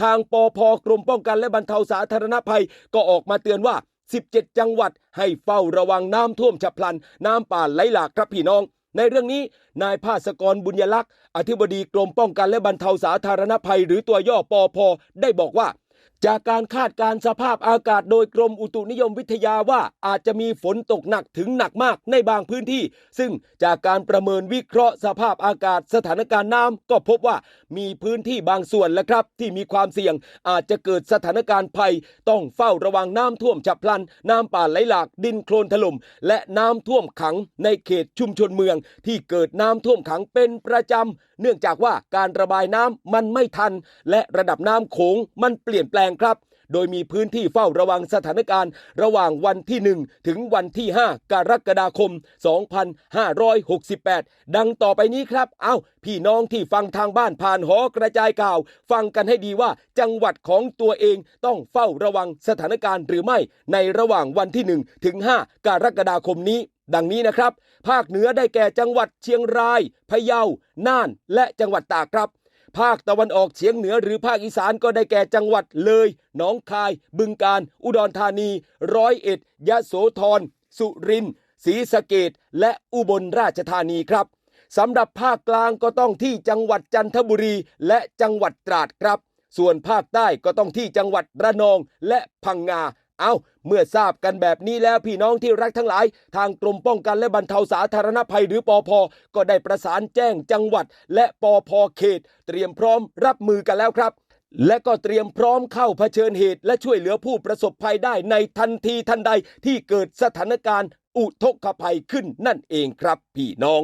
ทางปอพกรมป้องกันและบรรเทาสาธารณภัยก็ออกมาเตือนว่า 17 จังหวัดให้เฝ้าระวังน้ำท่วมฉับพลัน น้ำป่าไหลหลากครับพี่น้อง ในเรื่องนี้นายภาสกรบุญยลักษณ์ อธิบดีกรมป้องกันและบรรเทาสาธารณภัย หรือตัวย่อปอพได้บอกว่า จากการคาดการสภาพอากาศโดยกรมอุตุนิยมวิทยาว่าอาจจะมีฝนตกหนักถึงหนักมากในบางพื้นที่ ซึ่งจากการประเมินวิเคราะห์สภาพอากาศสถานการณ์น้ำก็พบว่ามีพื้นที่บางส่วนแล้วครับ ที่มีความเสี่ยงอาจจะเกิดสถานการณ์ภัย ต้องเฝ้าระวังน้ำท่วมฉับพลัน น้ำป่าไหลหลากดินโคลนถล่มและน้ำท่วมขังในเขตชุมชนเมือง ที่เกิดน้ำท่วมขังเป็นประจำเนื่องจากว่าการระบายน้ำมันไม่ทัน และระดับน้ำโขงมันเปลี่ยนแปลงงครับ โดยมีพื้นที่เฝ้าระวังสถานการณ์ ระหว่างวันที่ 1 ถึงวันที่ 5 กรกฎาคม 2568 ดังต่อไปนี้ครับ เอา้า พี่น้องที่ฟังทางบ้านผ่านหอกระจายข่าว ฟังกันให้ดีว่าจังหวัดของตัวเองต้องเฝ้าระวังสถานการณ์หรือไม่ในระหว่างวันที่ 1 ถึง 5 กรกฎาคมนี้ดังนี้นะครับ ภาคเหนือได้แก่จังหวัดเชียงราย พะเยา น่าน และจังหวัดตากครับ ภาคตะวันออกเฉียงเหนือหรือภาคอีสานก็ได้แก่จังหวัดเลยหนองคาย บึงกาฬอุดรธานี ร้อยเอ็ด ยะโสธร สุรินทร์ศรีสะเกดและอุบลราชธานีครับสำหรับภาคกลางก็ต้องที่จังหวัดจันทบุรีและจังหวัดตราดครับ ส่วนภาคใต้ก็ต้องที่จังหวัดระนองและพังงา เอาเมื่อทราบกันแบบนี้แล้วพี่น้องที่รักทั้งหลาย ทางกรมป้องกันและบรรเทาสาธารณภัยหรือปอพก็ได้ประสานแจ้งจังหวัด และปอพเขต เตรียมพร้อมรับมือกันแล้วครับ และก็เตรียมพร้อมเข้าเผชิญเหตุ และช่วยเหลือผู้ประสบภัยได้ในทันทีทันใดที่เกิดสถานการณ์อุทกภัยขึ้นนั่นเองครับพี่น้อง